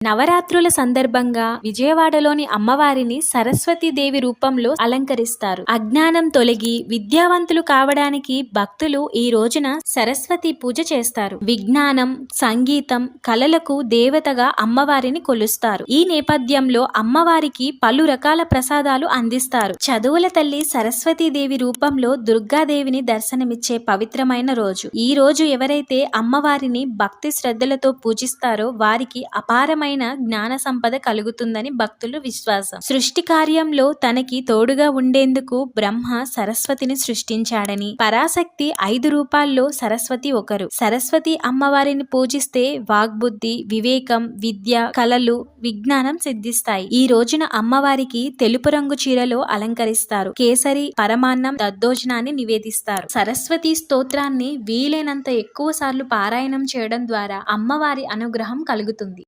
నవరాత్రుల సందర్భంగా విజయవాడలోని అమ్మవారిని సరస్వతీదేవి రూపంలో అలంకరిస్తారు. అజ్ఞానం తొలగి విద్యావంతులు కావడానికి భక్తులు ఈ రోజున సరస్వతి పూజ చేస్తారు. విజ్ఞానం సంగీతం కళలకు దేవతగా అమ్మవారిని కొలుస్తారు. ఈ నేపథ్యంలో అమ్మవారికి పలు రకాల ప్రసాదాలు అందిస్తారు. చదువుల తల్లి సరస్వతీదేవి రూపంలో దుర్గాదేవిని దర్శనమిచ్చే పవిత్రమైన రోజు. ఈ రోజు ఎవరైతే అమ్మవారిని భక్తి శ్రద్ధలతో పూజిస్తారో వారికి అపారమైన జ్ఞాన సంపద కలుగుతుందని భక్తులు విశ్వాసం. సృష్టి కార్యంలో తనకి తోడుగా ఉండేందుకు బ్రహ్మ సరస్వతిని సృష్టించాడని. పరాశక్తి ఐదు రూపాల్లో సరస్వతి ఒకరు. సరస్వతి అమ్మవారిని పూజిస్తే వాగ్బుద్ధి వివేకం విద్య కళలు విజ్ఞానం సిద్ధిస్తాయి. ఈ రోజున అమ్మవారికి తెలుపు రంగు చీరలో అలంకరిస్తారు. కేసరి పరమాన్నం దద్దోజనాన్ని నివేదిస్తారు. సరస్వతి స్తోత్రాన్ని వీలైనంత ఎక్కువ సార్లు పారాయణం చేయడం ద్వారా అమ్మవారి అనుగ్రహం కలుగుతుంది.